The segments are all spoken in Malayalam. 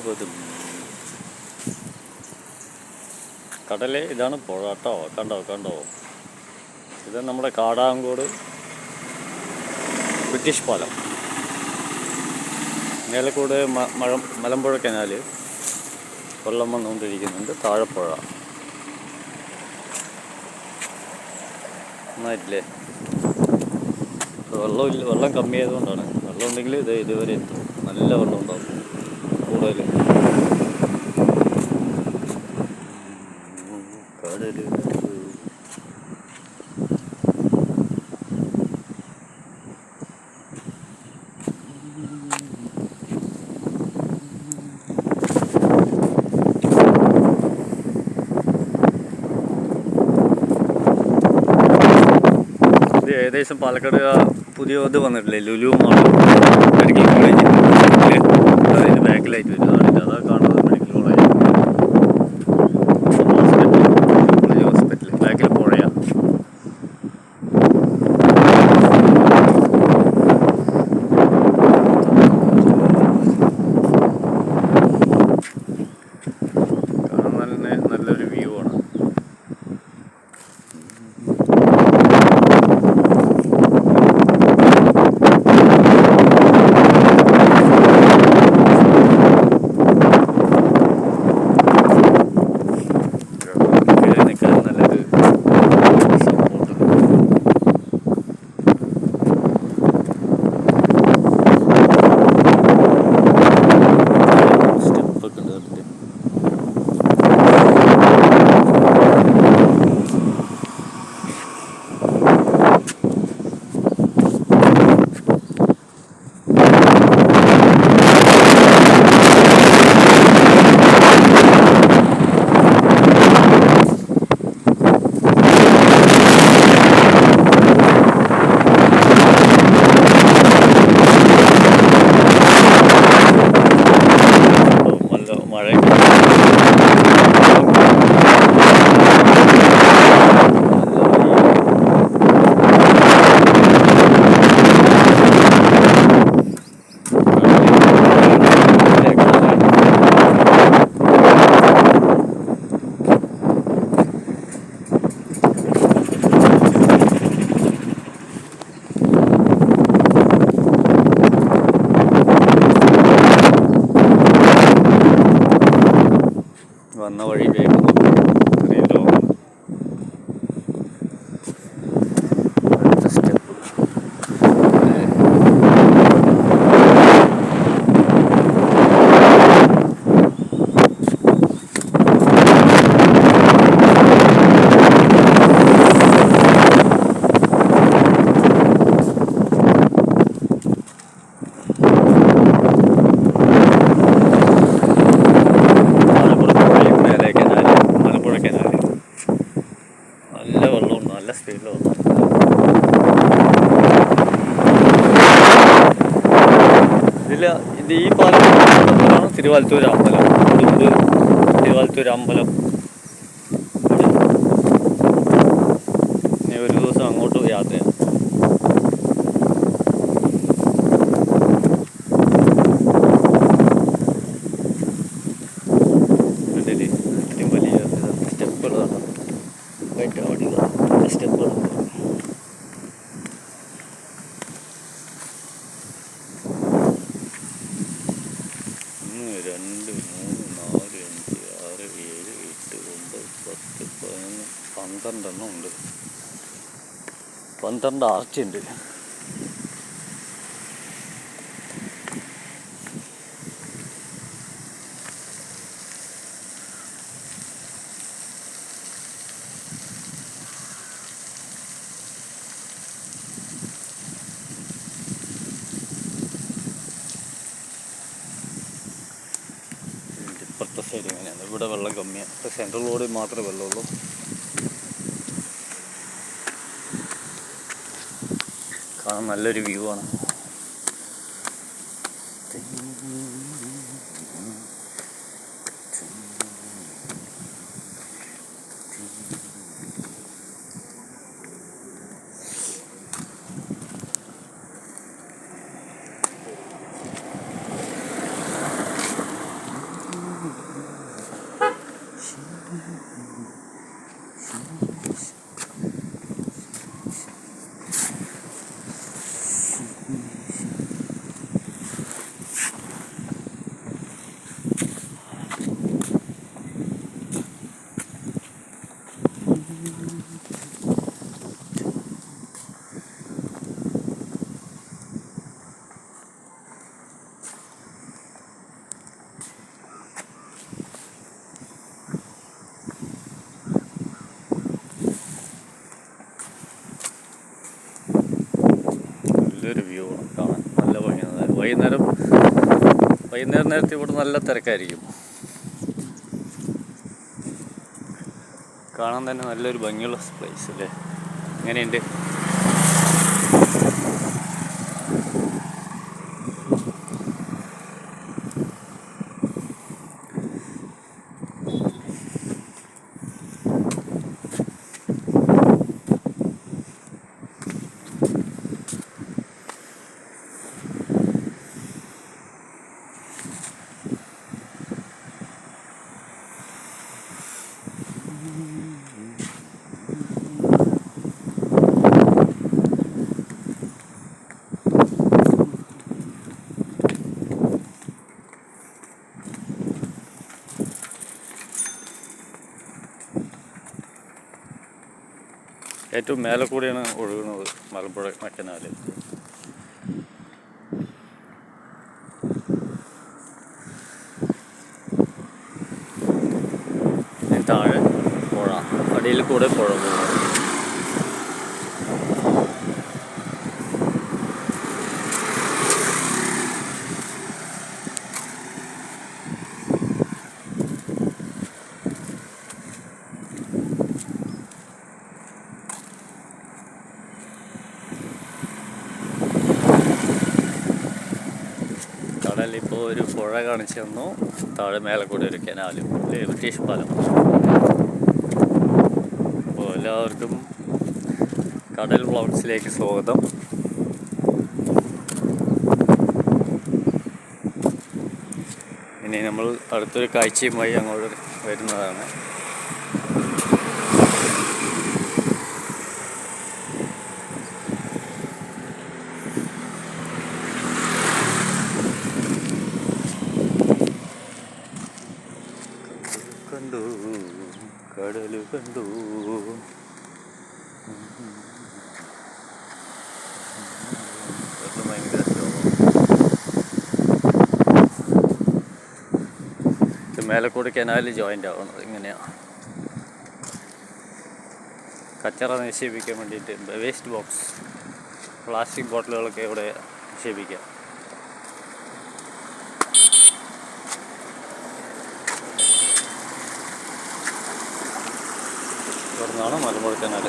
പരവതും കടലെ ഇതാണ് പുഴ കേട്ടോ. കണ്ടോ കണ്ടോ? ഇത് നമ്മുടെ കാടാങ്കോട് ബ്രിട്ടീഷ് പാലം. മേലക്കോട് മഴ മലമ്പുഴ കനാൽ വെള്ളം വന്നുകൊണ്ടിരിക്കുന്നുണ്ട്. താഴെപ്പുഴ. നന്നായിട്ടില്ലേ? വെള്ളമില്ല വെള്ളം കമ്മിയായതുകൊണ്ടാണ്. വെള്ളം ഉണ്ടെങ്കിൽ ഇത് ഇതുവരെ എത്തും. നല്ല വെള്ളം ഉണ്ടാവും കൂടുതൽ ഏകദേശം പാലക്കാട് പുതിയ ഇത് വന്നിട്ടില്ലേ Lulu mall medical college അതിൻ്റെ ബാക്കിലായിട്ട് വരും അതാണ് വന്ന വഴി പാലം തിരുവാലത്തൂർ അമ്പലം. ഇത് തിരുവാലത്തൂർ അമ്പലം. പന്ത്രണ്ടെണ്ണം ഉണ്ട് പന്ത്രണ്ട് ആർച്ചുണ്ട് ഇപ്പുറത്തെ സൈഡ് ഇങ്ങനെയാണ്. ഇവിടെ വെള്ളം കമ്മിയാണ്. ഇപ്പം സെൻട്രൽ റോഡിൽ മാത്രമേ വെള്ളമുള്ളൂ. കാണാൻ നല്ലൊരു വ്യൂ ആണ്. വൈകുന്നേരം വൈകുന്നേരം നേരത്തെ ഇവിടെ നല്ല തിരക്കായിരിക്കും. കാണാൻ തന്നെ നല്ലൊരു ഭംഗിയുള്ള പ്ലേസ് അല്ലേ? എങ്ങനെയുണ്ട്? ഏറ്റവും മേലെ കൂടിയാണ് ഒഴുകുന്നത് മലമ്പുഴ മറ്റനാല് ഇതിന് താഴെ പുഴ. അടിയിൽ കൂടെ പുഴ പോകുന്നത് കടലിൽ ഇപ്പോൾ ഒരു പുഴ കാണിച്ചു തന്നു. താഴെ മേലെ കൂടെ ഒരു കനാലും ബ്രിട്ടീഷ് പാലം. അപ്പോൾ എല്ലാവർക്കും കടൽ വ്ളോഗ്സിലേക്ക് സ്വാഗതം. ഇനി നമ്മൾ അടുത്തൊരു കാഴ്ചയുമായി അങ്ങോട്ട് വരുന്നതാണ് കണ്ടു കടൽ കണ്ടു. മേലക്കൂടി കനാല് ജോയിന്റ് ആവണത് ഇങ്ങനെയാണ് കച്ചറ നിക്ഷേപിക്കാൻ വേണ്ടിയിട്ട് വേസ്റ്റ് ബോക്സ് പ്ലാസ്റ്റിക് ബോട്ടിലുകളൊക്കെ ഇവിടെ നിക്ഷേപിക്കാം. നിന്നാണ് മലമ്പുഴ കനാൽ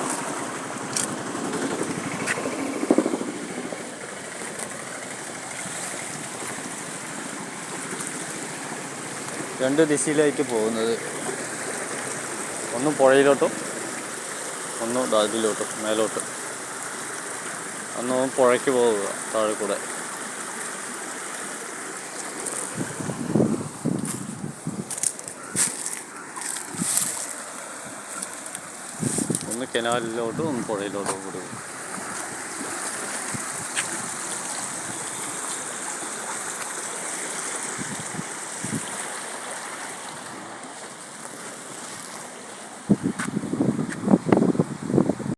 രണ്ട് ദിശയിലായിട്ട് പോകുന്നത്. ഒന്ന് പുഴയിലോട്ടും ഒന്ന് ദാതിലോട്ടും മേലോട്ടും. ഒന്ന് പുഴയ്ക്ക് പോവുക താഴെ കൂടെ ഒന്ന് കനാലിലോട്ടും ഒന്ന് പുഴയിലോട്ടും കൂടി പോകും